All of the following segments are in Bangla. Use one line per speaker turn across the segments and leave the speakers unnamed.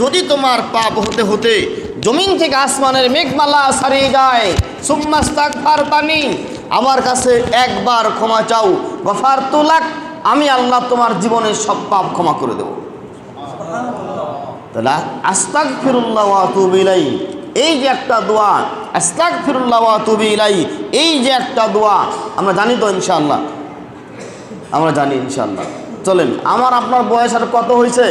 যদি তোমার পাপ হতে হতে জমিন থেকে আসমানের মেঘমালা সারিয়ে যায় সুম্মাস্তাক পানি আমার কাছে একবার ক্ষমা চাও, গফার তুলাক আমি আল্লাহ তোমার জীবনের সব পাপ ক্ষমা করে দেব। তাহলে আস্তাক ফিরুল্লাহ তুবিলাই এই যে একটা দোয়া আস্তাক ফিরুল্লাহ তুবিলাই এই যে একটা দোয়া, আমরা জানি তো ইনশাআল্লাহ। আমরা জানি ইনশাআল্লাহ। চলেন, আমার আপনার বয়স আর কত হয়েছে?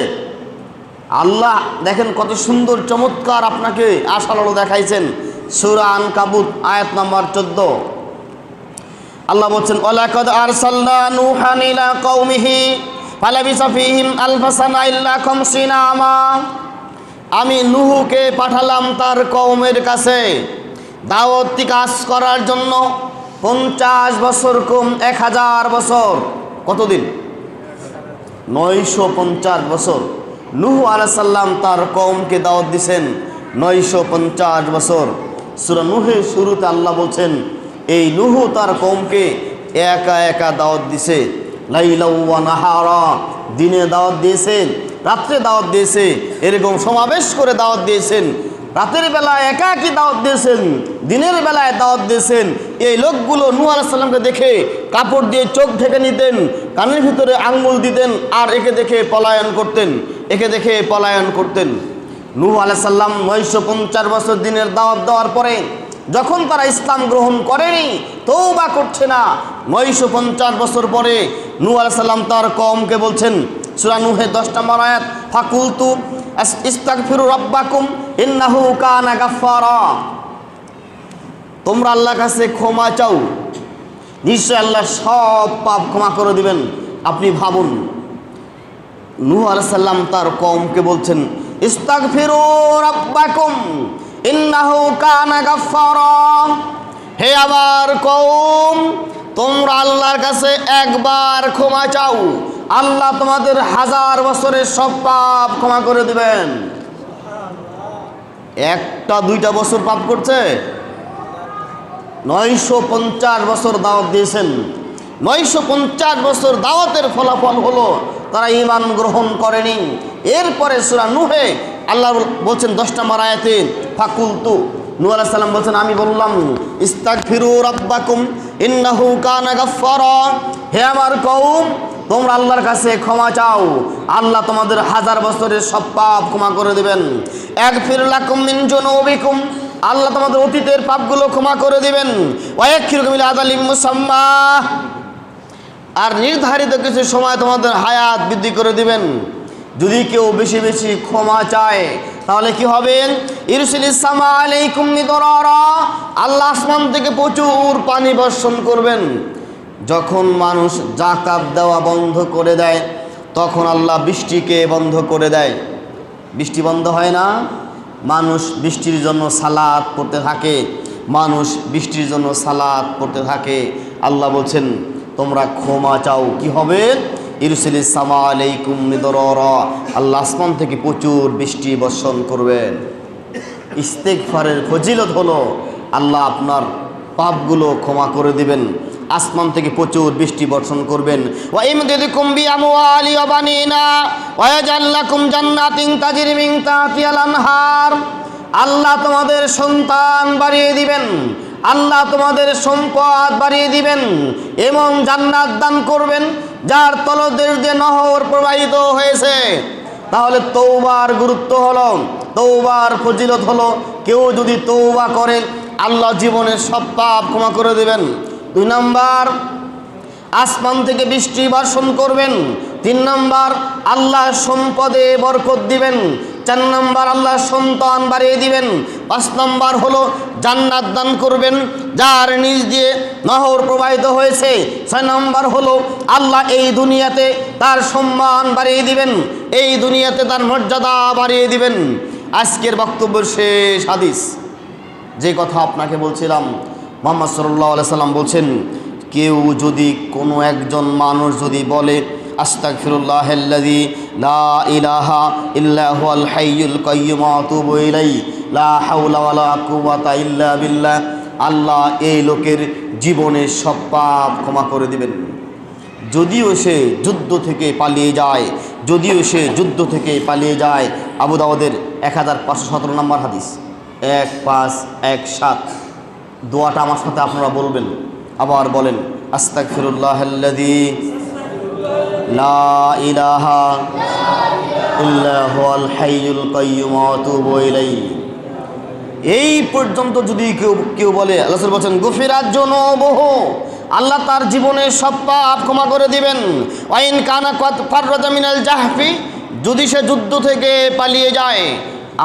আল্লাহ দেখেন কত সুন্দর চমৎকার আপনাকে আশালো দেখাইছেন। সুরান কাবুত আয়াত নাম্বার চোদ্দ। আল্লাহ বলছেন খামসিনা আমা। আমি নুহুকে পাঠালাম তার কওমের কাছে। দাওয়াতি কাজ করার জন্য পঞ্চাশ বছর কম এক হাজার বছর। কতদিন? নয়শো পঞ্চাশ বছর। নুহু আলাইসাল্লাম তার কমকে দাওয়াত দিছেন নয়শো পঞ্চাশ বছর। সুরা নুহের শুরুতে আল্লাহ বলছেন, এই নুহু তার কমকে একা একা দাওয়াত দিছে। নাহারা, দিনে দাওয়াত দিয়েছেন রাত্রে দাওয়াত দিয়েছে, এরকম সমাবেশ করে দাওয়াত দিয়েছেন। রাতের বেলায় একাকি দাওয়াত দিয়েছেন, দিনের বেলায় দাওয়াত দিয়েছেন। এই লোকগুলো নূ আলাইসাল্লামকে দেখে কাপড় দিয়ে চোখ ঢেকে নিতেন, কানের ভিতরে আঙ্গুল দিতেন আর একে দেখে পলায়ন করতেন। একে দেখে পলায়ন করতেন। নূহ আলাইসাল্লাম নয়শো পঞ্চাশ বছর দিনের দাওয়াত দেওয়ার পরে যখন তারা ইসলাম গ্রহণ করেনি তৌবা করছে না। নয়শো পঞ্চাশ বছর পরে নূহ আলাইসাল্লাম তার কমকে বলছেন, সুরা নুহে দশ নম্বর আয়াত, ফাকুলতু ইস্তাগফিরু রাব্বাকুম ইন্নাহু কানা গাফফারা। তোমরা আল্লাহর কাছে ক্ষমা চাও। নিশ্চয় আল্লাহ সব পাপ ক্ষমা করে দিবেন। আপনি ভাবুন নূহ আলাইসাল্লাম তার কমকে বলছেন ইস্তাক ইস্তাগফিরু রাব্বাকুম, ইন্নাহু কানা গাফফারা। হে আমার কওম, তোমরা আল্লাহর কাছে একবার ক্ষমা চাও। আল্লাহ তোমাদের হাজার বছরের সব পাপ ক্ষমা করে দিবেন। একটা, দুইটা বছর পাপ করছে। নয়শো পঞ্চাশ বছর দাওয়াত দিয়েছেন। নয়শো পঞ্চাশ বছর দাওয়াতের ফলাফল হলো তারা ইমান গ্রহণ করেনি। এরপরে সুরা নুহে আল্লাহ বলছেন দশটা মারায়াতে ফাকুলতু। নূ আলাইহিস সালাম বলছেন, আমি বললাম, ইস্তাগফিরু রাব্বাকুম, ইন্নাহু কানা গাফফারা। হে আমার কওম, তোমরা আল্লাহর কাছে ক্ষমা চাও। আল্লাহ তোমাদের হাজার বছরের সব পাপ ক্ষমা করে দেবেন। এক ফিরলাকুম মিন জুনুবিকুম। আল্লাহ তোমাদের অতীতের পাপগুলো ক্ষমা করে দেবেন। ওয়াক খিরকুমিল আদালিম মুসাম্মা। আর নির্ধারিত কিছু সময় তোমাদের হায়াত বৃদ্ধি করে দিবেন। যদি কেউ বেশি বেশি ক্ষমা চায়, তাহলে কি হবে? ইরসিল ইসলামা আলাইকুম আল্লাহ আসমান থেকে প্রচুর পানি বর্ষণ করবেন। যখন মানুষ জাকাত দেওয়া বন্ধ করে দেয়, তখন আল্লাহ বৃষ্টিকে বন্ধ করে দেয়। বৃষ্টি বন্ধ হয় না? মানুষ বৃষ্টির জন্য সালাদ পড়তে থাকে। মানুষ বৃষ্টির জন্য সালাদ পড়তে থাকে। আল্লাহ বলছেন তোমরা ক্ষমা চাও, কি হবে? ইরসিল সামা আলাইকুম আল্লাহ আসমান থেকে প্রচুর বৃষ্টি বর্ষণ করবেন। ইস্তেকফারের ফজিলত হলো, আল্লাহ আপনার পাপগুলো ক্ষমা করে দিবেন। আসমান থেকে প্রচুর বৃষ্টি বর্ষণ করবেন। আল্লাহ তোমাদের সন্তান বাড়িয়ে দিবেন। আল্লাহ তোমাদের সম্পদ বাড়িয়ে দিবেন এবং জান্নাত দান করবেন, যার তলদেশ দিয়ে নহর প্রবাহিত হয়েছে। তাহলে তৌবার গুরুত্ব হলো তৌবার ফজিলত হলো, কেউ যদি তৌবা করে, আল্লাহ জীবনের সব পাপ ক্ষমা করে দেবেন। দুই নাম্বার, আসমান থেকে বৃষ্টি বর্ষণ করবেন। তিন নম্বর আল্লাহ সম্পদে বরকত দিবেন। চার নম্বর আল্লাহ সন্তান বাড়িয়ে দিবেন। পাঁচ নম্বর হলো জান্নাত দান করবেন, যার নিজ দিয়ে নহর প্রবাহিত হয়েছে। ছয় নম্বর হলো আল্লাহ এই দুনিয়াতে তার সম্মান বাড়িয়ে দিবেন, এই দুনিয়াতে তার মর্যাদা বাড়িয়ে দিবেন। আজকের বক্তব্যের শেষ হাদিস। যে কথা আপনাকে বলছিলাম, মোহাম্মদ সাল্লাহ সাল্লাম বলছেন, কেউ যদি কোনো একজন মানুষ যদি বলে আস্তাক ফিরুল্লাহ লা ইলাহা ইল্লাহু আল হাইয়ুল কাইয়্যুম আতুবু ইলাই লা হাওলা ওয়ালা কুওয়াতা ইল্লা বিল্লাহ। আল্লাহ এই লোকের জীবনের সব পাপ ক্ষমা করে দিবেন। যদিও সে যুদ্ধ থেকে পালিয়ে যায়, যদিও সে যুদ্ধ থেকে পালিয়ে যায়, আবু দাউদের এক হাজার পাঁচশো সতেরো নম্বর হাদিস। এক, পাঁচ, এক, সাত। দোয়াটা আমার সাথে আপনারা বলবেন, আবার বলেন আস্তাক ফিরুল্লাহ লা এই পর্যন্ত যদি কেউ কেউ বলে, আল্লাহ বলছেন, গুফিরাত জুনুবুহু আল্লাহ তার জীবনে সব পাপ ক্ষমা করে দিবেন। ওয়াইন কানা মিনাল জাহফি, যদি সে যুদ্ধ থেকে পালিয়ে যায়,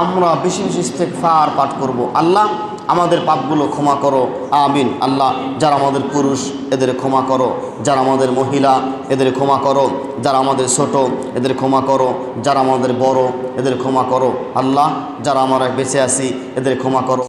আমরা বেশি বেশি ইস্তেগফার পাঠ করব। আল্লাহ আমাদের পাপগুলো ক্ষমা করো। আমিন। আল্লাহ, যারা আমাদের পুরুষ, এদের ক্ষমা করো। যারা আমাদের মহিলা, এদের ক্ষমা করো। যারা আমাদের ছোট, এদের ক্ষমা করো। যারা আমাদের বড়, এদের ক্ষমা করো। আল্লাহ, যারা আমরা বেঁচে আছি, এদের ক্ষমা করো।